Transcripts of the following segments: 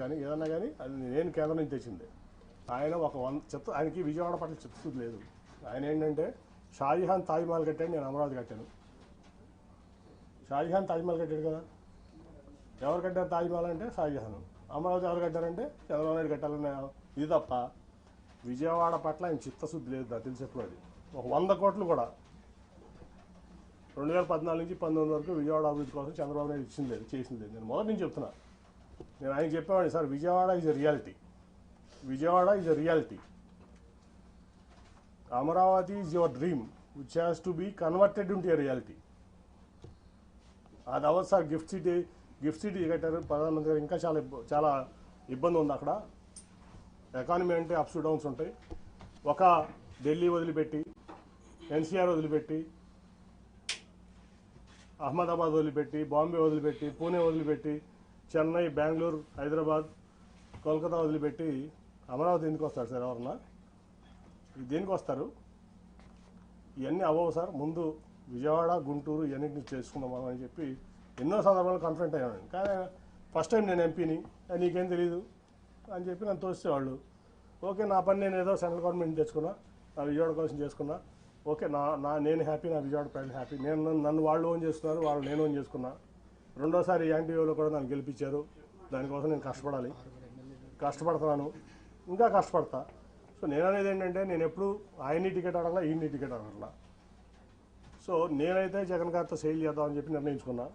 కానీ ఏదన్నా కానీ అది నేను కేంద్రం నుంచి తెచ్చింది. ఆయన ఒక వంద చెత్త ఆయనకి విజయవాడ పట్ల చిత్తశుద్ధి లేదు. ఆయన ఏంటంటే షాజహాన్ తాజ్మహల్ కట్టాడు నేను అమరావతి కట్టాను. షాజహాన్ తాజ్మహల్ కట్టాడు కదా. ఎవరు కట్టారు తాజ్మహల్ అంటే షాజహాన్. అమరావతి ఎవరు కట్టారంటే చంద్రబాబు నాయుడు కట్టాలన్న ఇది తప్ప విజయవాడ పట్ల ఆయన చిత్తశుద్ధి లేదు నాకు తెలిసేప్పుడు అది. ఒక వంద కోట్లు కూడా రెండు వేల పద్నాలుగు నుంచి పంతొమ్మిది వరకు విజయవాడ అభివృద్ధి కోసం చంద్రబాబు నాయుడు ఇచ్చింది లేదు చేసింది లేదు. నేను మొదటి నుంచి చెప్తున్నా. నేను ఆయనకి చెప్పేవాడిని sir Vijayawada is reality Vijayawada is a reality Amaravati is your dream which has to be converted into a reality అది అవ్వదు sir GIFT City GIFT City కట్టారు. ప్రధానమంత్రి గారు ఇంకా చాలా చాలా ఇబ్బంది ఉంది అక్కడ. ఎకానమీ అంటే అప్స్ డౌన్స్ ఉంటాయి. ఒక ఢిల్లీ వదిలిపెట్టి ఎన్సీఆర్ వదిలిపెట్టి అహ్మదాబాద్ వదిలిపెట్టి బాంబే వదిలిపెట్టి పూణే వదిలిపెట్టి చెన్నై బెంగళూరు హైదరాబాద్ కోల్కతా వదిలిపెట్టి అమరావతి ఎందుకు వస్తారు సార్ ఎవరన్నా? దేనికి వస్తారు? ఇవన్నీ అవ్వవు సార్. ముందు విజయవాడ గుంటూరు ఇవన్నింటిని చేసుకుందాం మనం అని చెప్పి ఎన్నో సందర్భాలు కన్ఫరెంట్ అయ్యాను కానీ ఫస్ట్ టైం నేను ఎంపీని నీకేం తెలియదు అని చెప్పి నన్ను తోసేవాళ్ళు. ఓకే నా పని నేను ఏదో సెంట్రల్ గవర్నమెంట్ తెచ్చుకున్నా నా విజయవాడ కోసం చేసుకున్నా. ఓకే నా నా నేను హ్యాపీ నా విజయవాడ ప్రజలు హ్యాపీ నేను నన్ను- నన్ను వాళ్ళు ఓన్ చేసుకున్నారు వాళ్ళు నేను ఓన్ చేసుకున్నా. రెండోసారి యాంటీవీలో కూడా నన్ను గెలిపించారు. దానికోసం నేను కష్టపడాలి. కష్టపడుతున్నాను. ఇంకా కష్టపడతా. సో నేను అనేది ఏంటంటే నేను ఎప్పుడు ఆయన్ని టికెట్ అడగలా ఈయన్ని టికెట్ అడగలా సో నేనైతే జగన్ గారితో సేల్ చేద్దామని చెప్పి నిర్ణయించుకున్నా.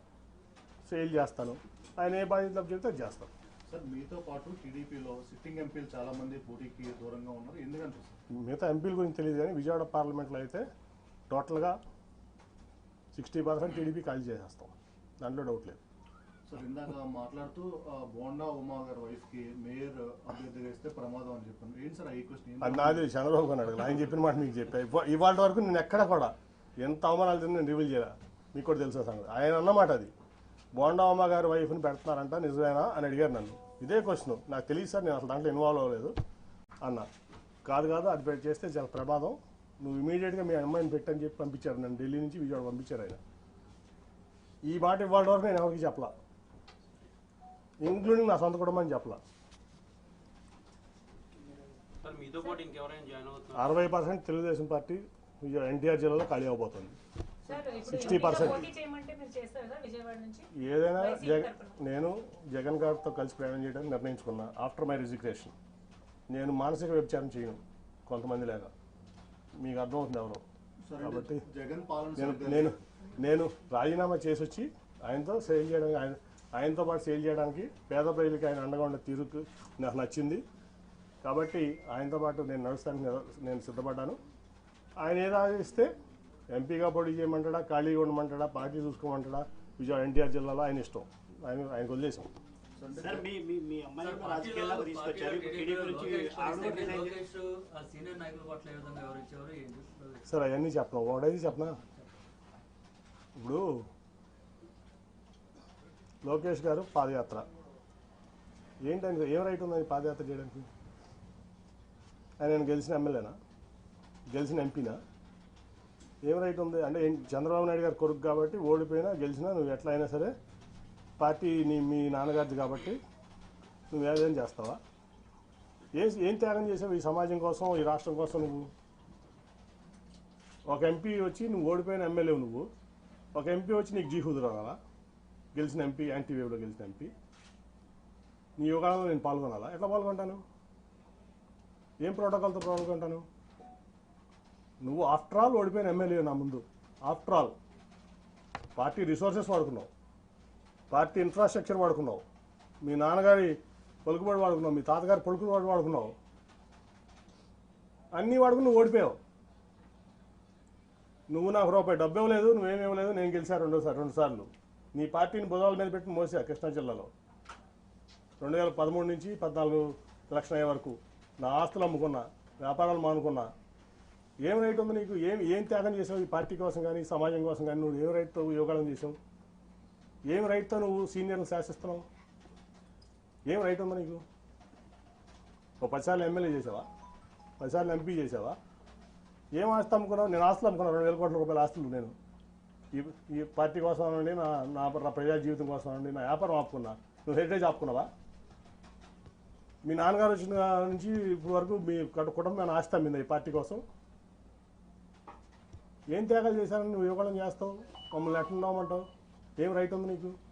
సేల్ చేస్తాను. ఆయన ఏ బాధ్యతలు చెప్తే అది చేస్తాను. సార్ మీతో పాటు టీడీపీలో సిట్టింగ్ ఎంపీలు చాలా మంది పోటీకి దూరంగా ఉన్నారు. ఎందుకంటే మిగతా ఎంపీల గురించి తెలియదు కానీ విజయవాడ పార్లమెంట్లో అయితే టోటల్గా సిక్స్టీ పర్సెంట్ టీడీపీ ఖాళీ చేసేస్తాం. దాంట్లో డౌట్ లేదు. సార్ ఇందాక మాట్లాడుతూ బోండా ఉమా గారి వైఫ్కి మేయర్ అభ్యర్థిగా ఇస్తే ప్రమాదం అని చెప్పాను. ఏంటి సార్ ఈ క్వశ్చన్ అది నాది చంద్రబాబు గారు అడగదు ఆయన చెప్పిన మాట మీకు చెప్పా. ఇవాళ వరకు నేను ఎక్కడ కూడా ఎంత అవమానాలు తిన్నా నేను రివీల్ చేయాలి. మీకు కూడా తెలుసా సంగతి. ఆయన అన్నమాట అది. బోండామ్మ గారి వైఫ్ని పెడుతున్నారంట నిజమేనా అని అడిగారు నన్ను. ఇదే క్వశ్చన్ నాకు తెలియదు సార్ నేను అసలు దాంట్లో ఇన్వాల్వ్ అవ్వలేదు అన్న. కాదు కాదు అది చేస్తే చాలా ప్రమాదం. నువ్వు ఇమీడియట్గా మీ అమ్మాయిని పెట్టని చెప్పి పంపించారు నన్ను. ఢిల్లీ నుంచి విజయవాడ పంపించారు ఆయన. ఈ మాట ఇవాళ వరకు నేను ఎవరికి చెప్పలా. ఇంక్లూడింగ్ నా సొంత కుటుంబాన్ని చెప్పలా. అరవై పర్సెంట్ తెలుగుదేశం పార్టీ ఎన్టీఆర్ జిల్లాలో ఖాళీ అవబోతుంది. సార్ ఇప్పుడు 60% ఎంపీగా పోటీ చేయమంటే మీరు చేస్తారు కదా విజయవాడ నుంచి? ఏదైనా. నేను జగన్ గారితో కలిసి ప్రయాణం చేయడానికి నిర్ణయించుకున్నా. ఆఫ్టర్ మై రిజిగ్రేషన్ నేను మానసిక వ్యభిచారం చేయను. కొంతమంది లేక. మీకు అర్థమవుతుంది ఎవరు. కాబట్టి నేను నేను రాజీనామా చేసి వచ్చి ఆయనతో సేల్ చేయడానికి ఆయన ఆయనతో పాటు సేల్ చేయడానికి పేద ప్రజలకి ఆయన అండగా ఉండే తీరుకు నాకు నచ్చింది. కాబట్టి ఆయనతో పాటు నేను నడుస్తానికి నేను సిద్ధపడ్డాను. ఆయన ఏదో ఆలోచిస్తే ఎంపీగా పోటీ చేయమంటాడా ఖాళీగా ఉండమంటాడా పార్టీ చూసుకోమంటాడా విజయవాడ ఎన్టీఆర్ జిల్లాలో ఆయన ఇష్టం. ఆయన ఆయనకు వదిలేసాం సార్ అవన్నీ చెప్పను? ఒకటైతే చెప్పనా? ఇప్పుడు లోకేష్ గారు పాదయాత్ర. ఏంటని ఏం రైట్ ఉందని పాదయాత్ర చేయడానికి? ఆయన నేను గెలిచిన ఎమ్మెల్యేనా? గెలిచిన ఎంపీనా? ఏం రైట్ ఉంది? అంటే ఏం- చంద్రబాబు నాయుడు గారు కొడుకు కాబట్టి ఓడిపోయినా గెలిచినా నువ్వు ఎట్లా అయినా సరే పార్టీ నీ మీ నాన్నగారిది కాబట్టి నువ్వు ఏదైనా చేస్తావా? ఏం ఏం త్యాగం చేసావు ఈ సమాజం కోసం ఈ రాష్ట్రం కోసం నువ్వు? ఒక ఎంపీ వచ్చి నువ్వు ఓడిపోయిన ఎమ్మెల్యే నువ్వు. ఒక ఎంపీ వచ్చి నీకు జీ కుదరాలా గెలిచిన ఎంపీ యాంటీ వేవ్లో గెలిచిన ఎంపీ. నీ యోగాలో నేను పాల్గొనాలా? ఎట్లా పాల్గొంటాను? ఏం ప్రోటోకాల్తో పాల్గొంటాను? నువ్వు ఆఫ్టర్ ఆల్ ఓడిపోయిన ఎమ్మెల్యే నా ముందు. After all. పార్టీ రిసోర్సెస్ వాడుకున్నావు. పార్టీ ఇన్ఫ్రాస్ట్రక్చర్ వాడుకున్నావు. మీ నాన్నగారి పలుకుబడి వాడుకున్నావు. మీ తాతగారి పలుకుబడి వాడుకున్నావు. అన్నీ వాడుకుని నువ్వు ఓడిపోయావు. నువ్వు నాకు రూపాయి డబ్బు ఇవ్వలేదు నువ్వేమి ఇవ్వలేదు నేను గెలిచా రెండోసారి రెండు సార్లు. నీ పార్టీని బుధాల మీద పెట్టి మోసా కృష్ణా జిల్లాలో. రెండు వేల పదమూడు నుంచి పద్నాలుగు లక్షల అయ్యే వరకు నా ఆస్తులు అమ్ముకున్నా వ్యాపారాలు మానుకున్నా ఏం రైట్ ఉంది నీకు? ఏం ఏం త్యాగం చేసావు ఈ పార్టీ కోసం కానీ సమాజం కోసం కానీ? నువ్వు ఏం రైట్తో యోగాలను చేసావు? ఏం రైట్తో నువ్వు సీనియర్ని శాసిస్తున్నావు? ఏం రైట్ ఉంది నీకు? ఓ పదిసార్లు ఎమ్మెల్యే చేసావా? పదిసార్లు ఎంపీ చేసావా? ఏం ఆస్తి అమ్ముకున్నావు? నేను ఆస్తులు అమ్ముకున్నాను. రెండు వేల కోట్ల రూపాయల ఆస్తులు నేను. ఈ ఈ పార్టీ కోసం నుండి నా నా నా ప్రజా జీవితం కోసం నుండి నా వ్యాపారం ఆపుకున్నా. నువ్వు హెరిటేజ్ ఆపుకున్నావా? మీ నాన్నగారు వచ్చిన నుంచి ఇప్పుడు వరకు మీ కటు- కుటుంబాన్ని ఆస్తి అమ్మింది ఈ పార్టీ కోసం? ఏం త్యాగాలు చేశారని నువ్వు ఇవ్వడం చేస్తావు? మమ్మల్ని ఎట్లా ఉండమంటావు ఏం రైట్ ఉంది నీకు?